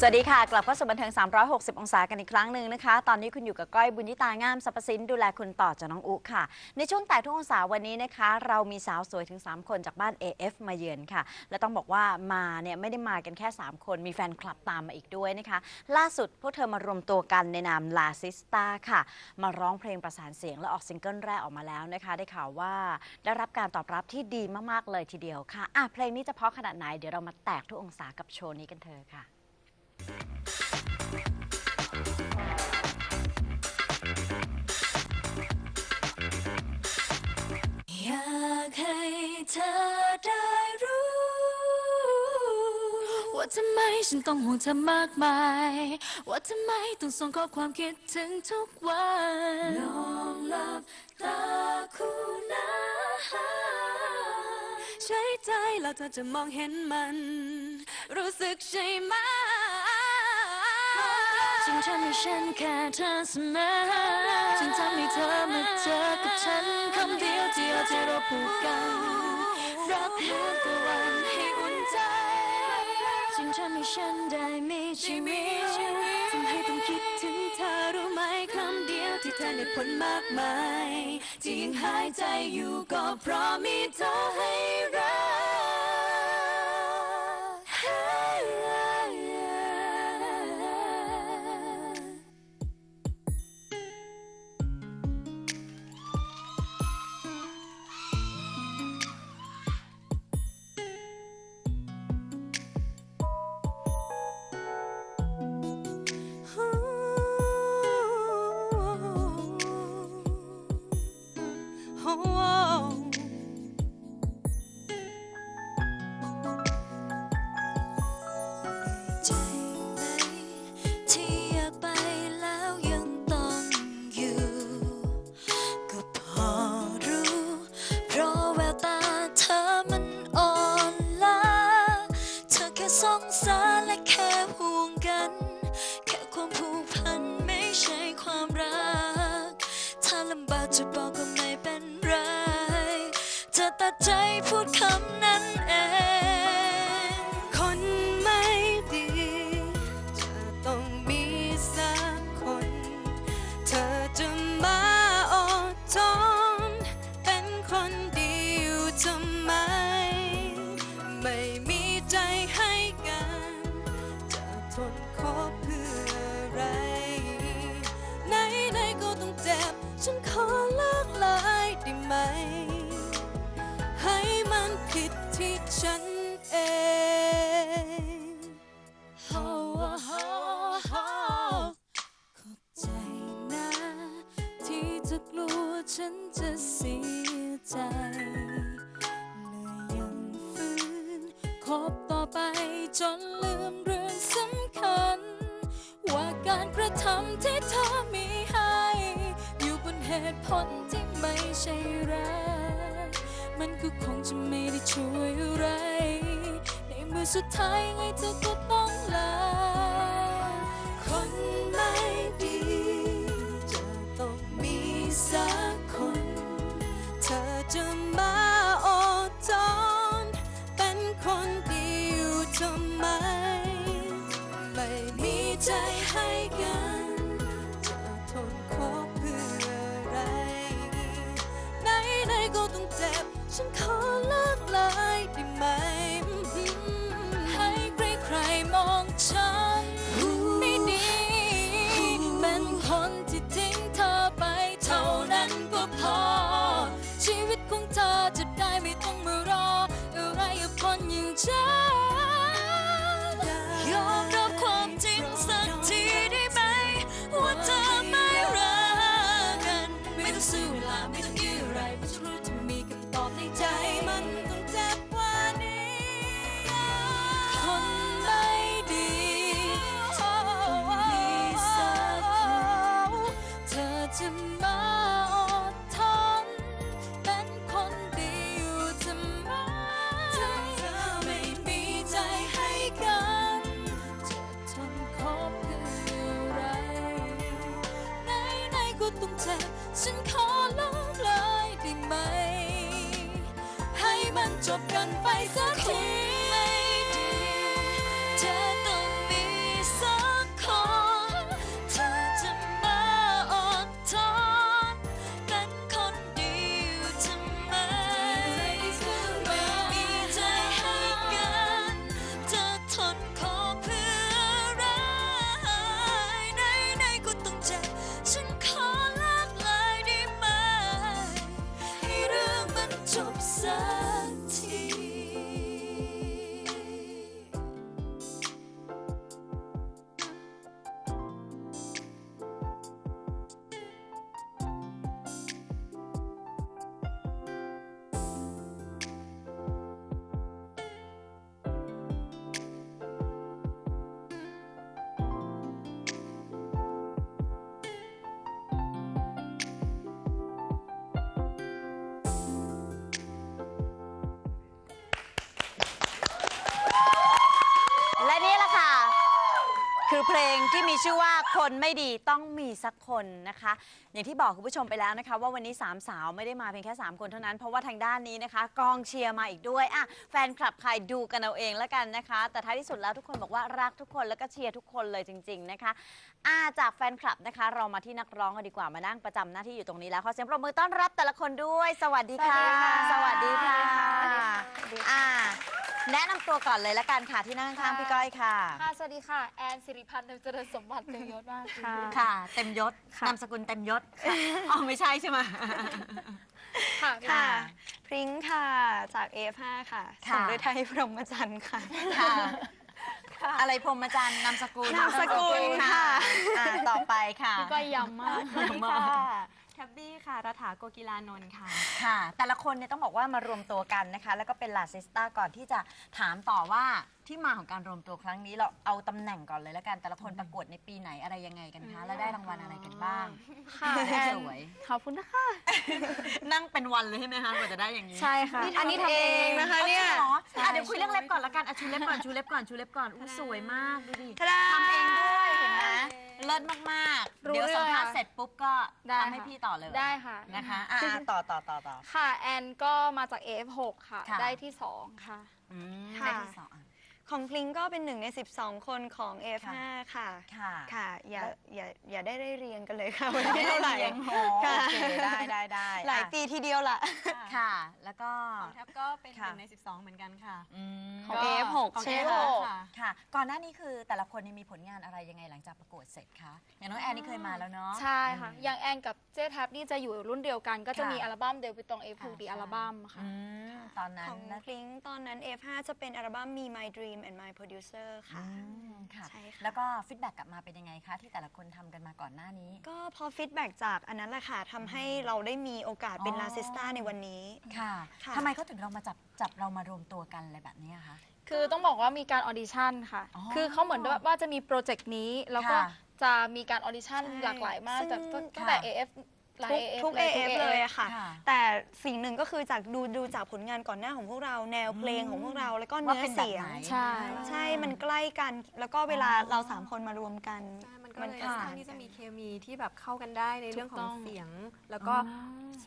สวัสดีค่ะ กลับเข้าสู่บันเทิง 360 องศากันอีกครั้งหนึ่งนะคะ ตอนนี้คุณอยู่กับก้อยบุญยิตางามสรรพสินดูแลคุณต่อจากน้องอุค่ะ ในช่วงแต่ทุกองศาวันนี้นะคะ เรามีสาวสวยถึง 3 คนจากบ้าน AF มาเยือนค่ะ และต้องบอกว่ามาเนี่ยไม่ได้มากันแค่ 3 คนมีแฟนคลับตามมาอีกด้วยนะคะ ล่าสุดพวกเธอมารวมตัวกันในนามลาซิสตาค่ะ มาร้องเพลงประสานเสียงและออกซิงเกิลแรกออกมาแล้วนะคะ ได้ข่าวว่าได้รับการตอบรับที่ดีมากๆเลยทีเดียวค่ะอะเพลงนี้จะเพราะขนาดไหนเดี๋ยวเรามาแตกทุกองศากับโชว์นี้กันเถอะค่ะ อยากให้เธอได้รู้ ว่าทำไมฉันต้องห่วงเธอมากมาย ว่าทำไมต้องส่งข้อความคิดถึงทุกวันลองหลับตาคู่นะใช้ใจแล้วเธอจะมองเห็นมัน รู้สึกใช่ไหม จึงทำให้ฉันแค่เธอเสมอจึงทำให้เธอมาเจอกับฉันคำเดียวเดียวที่เราผูกกันรับเหมือตะวันให้อุ่นใจจึงทำให้ฉันได้มีชีวิตทำให้ต้องคิดถึงเธอรู้ไหมคำเดียวที่เธอได้ผลมากมายที่ยังหายใจอยู่ก็เพราะมีเธอให้ บนที่ไม่ใช่รัก มันก็คงจะไม่ได้ช่วยอะไร ในเมื่อสุดท้ายไงเธอก็ต้องลา คนไม่ดีจะต้องมีสักคน เธอจะมาอดทนเป็นคนดีอยู่ทำไม ไม่มีใจให้ กับ เจ็บฉันขอเลิกเลยได้ไหม ให้มันจบกันไปสักที คือเพลงที่มีชื่อว่าคนไม่ดีต้องมีสักคนนะคะ อย่างที่บอกคุณผู้ชมไปแล้วนะคะ ว่าวันนี้สามสาวไม่ได้มาเพียงแค่ 3 คนเท่านั้น เพราะว่าทางด้านนี้นะคะ กองเชียร์มาอีกด้วยอะแฟนคลับใครดูกันเอาเองแล้วกันนะคะ แต่ท้ายที่สุดแล้วทุกคนบอกว่ารักทุกคนแล้วก็เชียร์ทุกคนเลยจริง ๆนะคะอ่าจากแฟนคลับนะคะ เรามาที่นักร้องกันดีกว่ามานั่งประจำหน้าที่อยู่ตรงนี้แล้วขอเสียงปรบมือต้อนรับแต่ละคนด้วย สวัสดีค่ะ สวัสดีค่ะ สวัสดีค่ะ สวัสดีค่ะ อ่า แนะนำตัวก่อนเลยละกันค่ะที่นั่งข้างๆพี่ก้อยค่ะ ค่ะ สวัสดีค่ะ แอนสิริพันธ์เจริญสมบัติเต็มยศมากค่ะ ค่ะ เต็มยศค่ะ นามสกุลเต็มยศค่ะอ๋อไม่ใช่ใช่ไหม ค่ะค่ะค่ะ พริ้งค่ะ จาก F5 ค่ะค่ะสมฤทัยพรหมจันทร์ค่ะ ค่ะ อะไรพรหมจันทร์นามสกุลนามสกุลโอเค่ะ อ่าต่อไปค่ะ พี่ก้อยย้ำมาก แท็บบี้ค่ะรัฐาโกกีลานนท์ค่ะ ค่ะ แต่ละคนเนี่ยต้องบอกว่ามารวมตัวกันนะคะ แล้วก็เป็นลาซิสตาก่อนที่จะถามต่อว่าที่มาของการรวมตัวครั้งนี้เราเอาตำแหน่งก่อนเลยแล้วกัน แต่ละคนประกวดในปีไหนอะไรยังไงกันคะ แล้วได้รางวัลอะไรกันบ้างค่ะแอนสวย ขอบคุณนะคะนั่งเป็นวันเลยใช่ไหมคะกว่าจะได้อย่างนี้ใช่ค่ะ อันนี้ทำเองนะคะเนี่ยอาจริงเหรออะเดี๋ยวคุยเรื่องเล็บก่อนละกันอะชูเล็บก่อนชูเล็บก่อนชูเล็บก่อนอู้สวยมากดูดิทะดาทำเองด้วย เห็นไหมเลิศมากๆ รู้เดี๋ยวสัมภาษณ์เลยอะเสร็จปุ๊บก็ได้ทำให้ค่ะ พี่ต่อเลยได้ค่ะ นะคะอะอะต่อต่อต่อต่อ ค่ะ แอนก็มาจาก F6 ค่ะ ค่ะ ได้ที่ 2 ค่ะ อืมค่ะ ได้ที่สองอะ ของพริ้งก็เป็นหนึ่งใน 12 คนของ F5 ค่ะ ค่ะค่ะ อย่าอย่าอย่าได้ได้เรียงกันเลยค่ะวันนี้เท่าไหร่เรียงโหค่ะโอเคได้ได้ได้หลายปีทีเดียวล่ะ ค่ะ แล้วก็ของแท็บก็เป็นหค่ะนึ่งใน 12 เหมือนกันค่ะอืมของก็ F6 ของใช่ไหม F6 คะค่ะค่ะ ก่อนหน้านี้คือแต่ละคนเนี่ยมีผลงานอะไรยังไงหลังจากประกวดเสร็จคะอย่างน้องแอนนี่เคยมาแล้วเนาะใช่ค่ะ อย่างแอนกับเจ๊แท็บนี่จะอยู่รุ่นเดียวกัน ก็จะค่ะมีอัลบั้มเดบิวต์ตรง F6 ค่ะดีอัลบั้มค่ะอืมตอนนั้ขนองนะพริ้งตอนนั้น F5 จะเป็นอัลบั้ม Me My Dream and My Producer ค่ะ อืมค่ะ ใช่ค่ะ แล้วก็ฟีดแบ็กกลับมาเป็นยังไงคะ ที่แต่ละคนทำกันมาก่อนหน้านี้ ก็พอฟีดแบ็กจากอันนั้นแหละค่ะทำให้เราได้มีโอกาสเป็นอ๋อ ลาซิสตาในวันนี้ ค่ะค่ะ ทำไมเขาถึงเรามาจับจับเรามารวมตัวกันอะไรแบบนี้อะคะ คือต้องบอกว่ามีการออดิชั่นค่ะ อ๋อคือเขาเหมือนว่าจะมีโปรเจกต์นี้ แล้วก็ค่ะจะมีการออดิชั่นใช่หลากหลายมากซึ่ง จากตั้งค่ะแต่ AF ห ลายทุก AF ทุก AF เลยอะค่ะ ค่ะ แต่สิ่งหนึ่งก็คือจากดูดูจากผลงานก่อนหน้าของพวกเรา แนวเพลงของพวกเราแล้วก็ว่าเนื้อเป็นแบบเสียง ไหน ใช่ ใช่ มันใกล้กัน แล้วก็เวลาเราสามคนมารวมกันใช่ มันก็มันเลยค่ะค่อนข้างที่จะมีเคมีที่แบบเข้ากันได้ในเรื่องของถูกต้องเสียง แล้วก็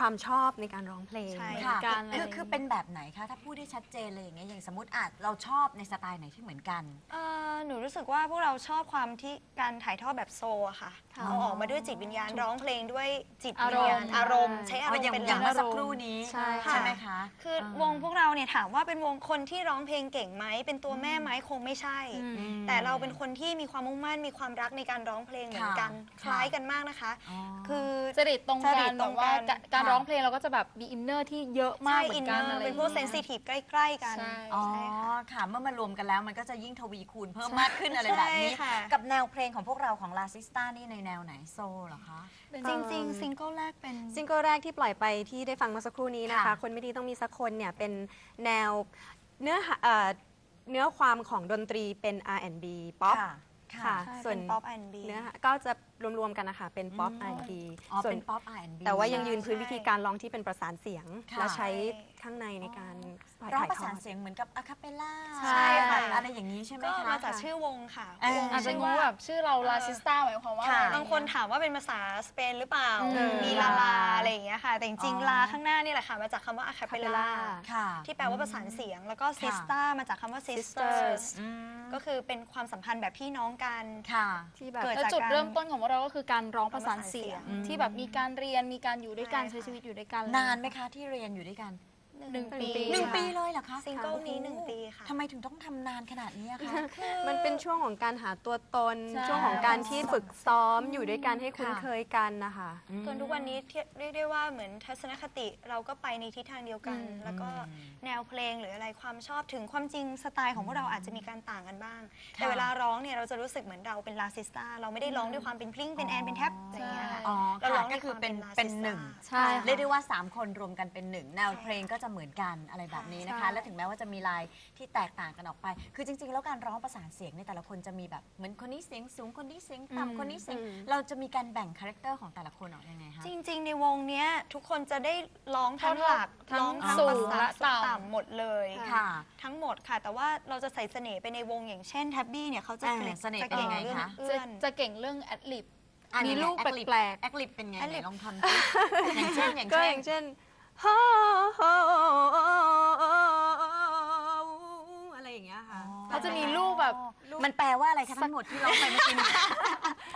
ความชอบในการร้องเพลงใช่ค่ะการอะไรคือคือเป็นแบบไหนคะ ถ้าพูดได้ชัดเจนเลยอย่างเงี้ยอย่างสมมติอาจเราชอบในสไตล์ไหนที่เหมือนกัน เอ่อหนูรู้สึกว่าพวกเราชอบความที่การถ่ายทอดแบบโซลอะค่ะค่ะเอาออกมาด้วยจิตวิญญาณร้องเพลงด้วยจิตอาวิรญมณ์ญาณอารมณ์ใช้อารมณ์อย่างเป็นอย่างหลัเมื่อกสักครู่นี้ใช่ ค่ะใช่ไหมคะ คือวงพวกเราเนี่ยถามว่าเป็นวงคนที่ร้องเพลงเก่งไหมเป็นตัวแม่ไหมคงไม่ใช่อืมมแต่เราเป็นคนที่มีความมุ่งมั่นมีความรักในการร้องเพลงเหมือนกันค่ะคล้ายกันมากนะคะอ๋อคือ จริตตรงจริกัตนตแบรงบว่ากันการการค่ะร้องเพลงเราก็จะแบบมีอินเนอร์ที่เยอะมากใช่เหมือิอนนเนกัอนอะไรร์เป็นพวกอเซย่างนซิงี้ยทีฟใกล้ๆกัน ใช่ อ๋อใช่ค่ะค่ะ เมื่อมารวมกันแล้วมันก็จะยิ่งทวีคูณเพิ่มมากขึ้นอะไรแบบนี้ ใช่ค่ะ กับแนวเพลงของพวกเราของลาซิสตานี่ในแนวไหนโซลเหรอคะ จริง ๆ ซิงเกิลแรกเป็น ซิงเกิลแรกที่ปล่อยไปที่ได้ฟังเมื่อสักครู่นี้นะคะ ค่ะ คนไม่ดีต้องมีสักคนเนี่ยเป็นแนวเนื้อหาเอ่อเนื้อความของดนตรีเป็น R&B ป๊อป ค่ะ ค่ะ ใช่ส่วนเป็นป๊อปแอนด์บีเนื้อหาก็จะรวมๆกันนะคะเป็นป๊อปอืม R&B อ๋อ ส่วเป็นนป๊อป R&B แต่ว่ายังยืนพื้นใช่วิธีการร้องที่เป็นประสานเสียง ค่ะ และใช้ ข้างในในการถ่ายร้องถ่ายประทสาอนดเสียงเหมือนกับอะคาเปลล่าใช่ค่ะ อะไรอย่างนี้ใช่ไหมก็คะ มาจากชื่อวงค่ะเออ วงอาจจะชื่งองว่า แบบชื่อเราลาซิสตาหมายความว่าค่ะอะไรบางคนถามว่าเป็นภาษาสเปนหรือเปล่า อืม มีลาลาอะไรอย่างเงี้ยค่ะ แต่จริงอ๋อๆลาข้างหน้านี่แหละค่ะ มาจากคำว่าอะคาเปลล่า ค่ะ ที่แปลว่าประสานเสียง แล้วก็ซิสตามาจากคำว่า sisters sisters อืมก็คือเป็นความสัมพันธ์แบบพี่น้องกัน ค่ะ ที่แบบเกิดแล้วจุดเริ่มต้นของพวกเราก็คือการร้องประสานเสียง อืม ที่แบบมีการเรียนมีการอยู่ด้วยกันใช่ใช้ค่ะ ชีวิตอยู่ด้วยกันนานไหมคะที่เรียนอยู่ด้วยกัน หนึ่งปีหนึ่งค่ะปีเลยเหรอคะซิงเกิลนี้โอ้โหนึ่งปีค่ะทำไมถึงต้องทำนานขนาดนี้อะคะมันเป็นช่วงของการหาตัวตนใช่ช่วงของการที่ฝึกซ้อมอยู่ด้วยกันให้คุ้นค่ะเคยกันนะคะจนทุกวันนี้เทียบเรียกได้ว่าเหมือนทัศนคติเราก็ไปในทิศทางเดียวกันอืมแล้วก็อืมแนวเพลงหรืออะไรความชอบถึงความจริงสไตล์ของพวกเราอาจจะมีการต่างกันบ้างค่ะแต่เวลาร้องเนี่ยเราจะรู้สึกเหมือนเราเป็นลาซิสตาเราไม่ได้ร้องด้วยความเป็นพลิ้งเป็นแอนเป็นแท็บอะไรอย่างเงี้ยค่ะอ๋อเราร้ค่ะองก็คือเป็นด้วยความเป็นหนึ่งลาซิสตาใช่ค่ะเรียกได้ว่า 3 คนรวมกันเป็นหนึ่งแนวเพลงก็จะเหมือนกันอะไรแบบนี้นะคะ ใช่ และถึงแม้ว่าจะมีลายที่แตกต่างกันออกไป คือจริง ๆ แล้วการร้องประสานเสียงในยแต่ละคนจะมีแบบเหมือนคนนี้เสียงสูงคนนี้เสียงต่ำคนนี้เสียง เราจะมีการแบ่งคาแรคเตอร์ของแต่ละคนออกยังไงคะ จริง ๆ ในวงเนี้ยทุกคนจะได้ร้องทั้งหลักทั้งร้องทั้งสูประงสานและต่ำ ต่ำหมดเลยค่ะ ทั้งหมดค่ะ แต่ว่าเราจะใส่เสน่ห์ไปในวงอย่างเช่นแท็บบี้เนี่ยเขาจะอ่าเก่งเสน่ห์จะเก่งเป็นยังไงเรื่องคะ เอื้จะอน จะเก่งเรื่องแอดลิบอะมีไหนๆลูกแอคลิปแปลกๆ แอคลิปเป็นไงแอคไหนลิปลองทำสิอย่างเช่นอย่างก็เช่อนย่างเช่น อะไรอย่างเงี้ยค่ะ เขาจะมีลูกแบบ มันแปลว่าอะไรคะทั้งหมดที่เราไปเมื่อกี้นี้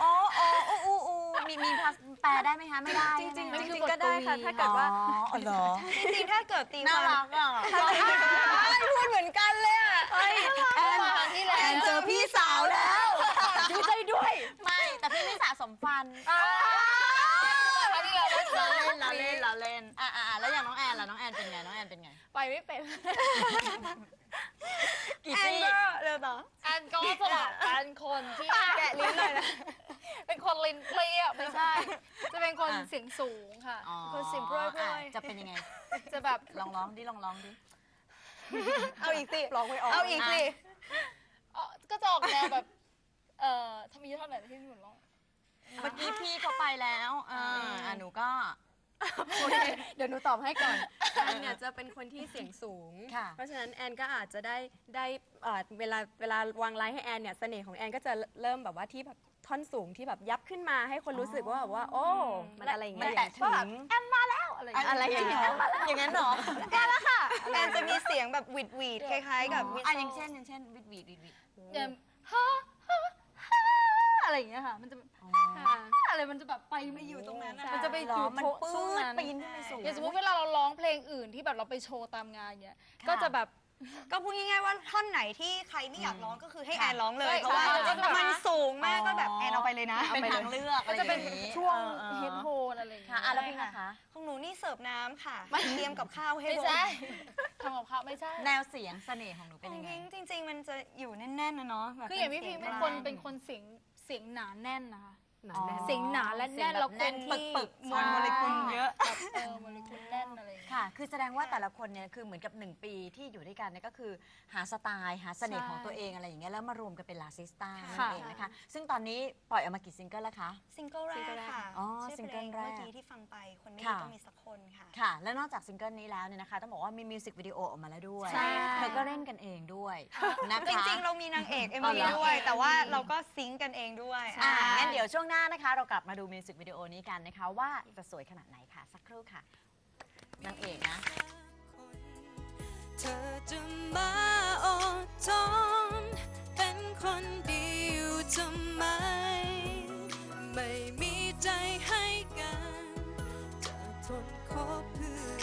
อ๋ออ๋ออู้อู้อู้มีมีภาษาแปลได้ไหมคะไม่ได้จริงจริงๆก็ได้ค่ะ ถ้าเกิดว่าอ๋อเหรอจริงๆถ้าเกิดตีน่าความ รักอะ พูดเหมือนกันเลยอะแอนแอนเจอพี่สาวแล้วดีใจด้วยไม่ แต่พี่ไม่สะสมฟัน เล่นเราเล่นเราเล่น แล้วอย่างน้องแอนล่ะน้องแอนเป็นไงน้องแอนเป็นไง ไปไม่เป็น กี่แอนซี่ก็เร็วต่อ แอนก็สลับเป็นคนที่แกะลิ้นเลยนะ เป็นคนลิ้นเปรี้ยวไม่ใช่ จะเป็นคนเสียงสูงค่ะอ๋อคนเสียงเปรี้ยวอะจะเป็นยังไงๆจะแบบ ลองร้องดิลองร้องดิ เอาอีกสิร้องไม่ออกเอาอีกสิ เอ่อก็จะออกแนวแบบ เอ่อทำมีเท่าไหร่ที่หนูร้อง เมื่อกี้พี่เขาไปแล้วอ่าอะหนูก็ โอเคเดี๋ยวหนูตอบให้ก่อน แอนเนี่ยจะเป็นคนที่เสียงสูง ค่ะ เพราะฉะนั้นแอนก็อาจจะได้ได้เอ่อเวลาเวลาวางไลน์ให้แอนเนี่ยเสน่ห์ของแอนก็จะเริ่มแบบว่าที่แบบท่อนสูงที่แบบยับขึ้นมาให้คนรู้สึกว่าแบบว่า โอ้ มันอะไรอย่างมันเงี้ยแตะถึง แอมมาแล้วอะไรอย่างเงี้ยอะไรอย่างเงี้ยอย่างนั้นเหรอแอนจะมีเสียงแบบหวีดหวีดๆคล้ายๆกับวิอะอย่างเช่นอย่างเช่นวิดวีดวิดวีดอย่างฮ่าฮ่าฮ่า อะไรอย่างเงี้ยค่ะ มันจะค่ะอะไรมันจะแบบไปไม่อยู่ตรงนั้นอะใช่มันจะไปหรออยู่มันโพปื้ช่วงดนั้นปีนขึ้นไปสูงอย่างสมมติเวลาเราร้องเพลงอื่นที่แบบเราไปโชว์ตามงานเงี้ยก็จะแบบ ก็พูดง่ายๆว่าท่อนไหนที่ใครไม่อยากร้องก็คือให้แอนร้องเลยใช่เพราะว่าใช่มันสูงมากก็แบบแอนเอาไปเลยนะเป็นทางเลือกอะก็ไรอจะย่างเป็นนี้ช่วงออเฮดออโฮนอะไรอย่างเงี้ค่ะยอะแล้วพี่นะคะของหนูนี่เสิร์ฟน้ำค่ะเตรียมกับข้าวให้ไม่วงใช่ทำกับข้าวไม่ใช่ แนวเสียงเสน่ห์ของหนูขเป็นองยังไงพิงจริง ๆ มันจะอยู่แน่นๆนะเนาะแบบคืออย่างพี่พิงเป็นคนสียงเป็นคนเสียง เสียงหนาแน่นนะคะ หนาแน่นเสียงหนาและแน่นเสียงแบบแล้วคนแน่นที่ปึกๆมวลโมเลกุลเยอะแบบเออโมเลกุลแน่นอะไรอย่างเงี้ย ค่ะ คือแสดงว่าแต่ละคนเนี่ยคือเหมือนกับหนึ่งปีที่อยู่ด้วยกันเนี่ยก็คือหาสไตล์หาเสน่ห์ของตัวเองอะไรอย่างเงี้ยแล้วมารวมกันเป็นลาซิสตานั่นค่ะ เองนะคะ ซึ่งตอนนี้ปล่อยออกมากี่ซิงเกิลแล้วคะ ซิงเกิลแรกค่ะอ๋อชื่อซิงเพเกิลลงแรกเมื่อกี้ที่ฟังไปคนไม่ดีค่ะ ต้องมีสักคนค่ะ ค่ะ และนอกจากซิงเกิลนี้แล้วเนี่ยนะคะต้องบอกว่ามีมิวสิกวิดีโอออกมาแล้วด้วยใช่ค่ะเธอก็เล่นกันเองด้วยนะคะ จริงๆ เรามีนางเอกอ๋อ MV เหรอ ด้วย แต่ว่าเราก็ซิงค์กันเองด้วยอ่าอ่างั้นเดี๋ยวช่วงหน้าน้านะคะ เรากลับมาดูมิวสิกวิดีโอนี้กันนะคะ ว่าจะสวยขนาดไหนค่ะ สักครู่ค่ะนางเอกนะ เธอจะมาอดทนเป็นคนดีอยู่ทำไม ไม่มีใจให้กันจะทนคบเพื่อ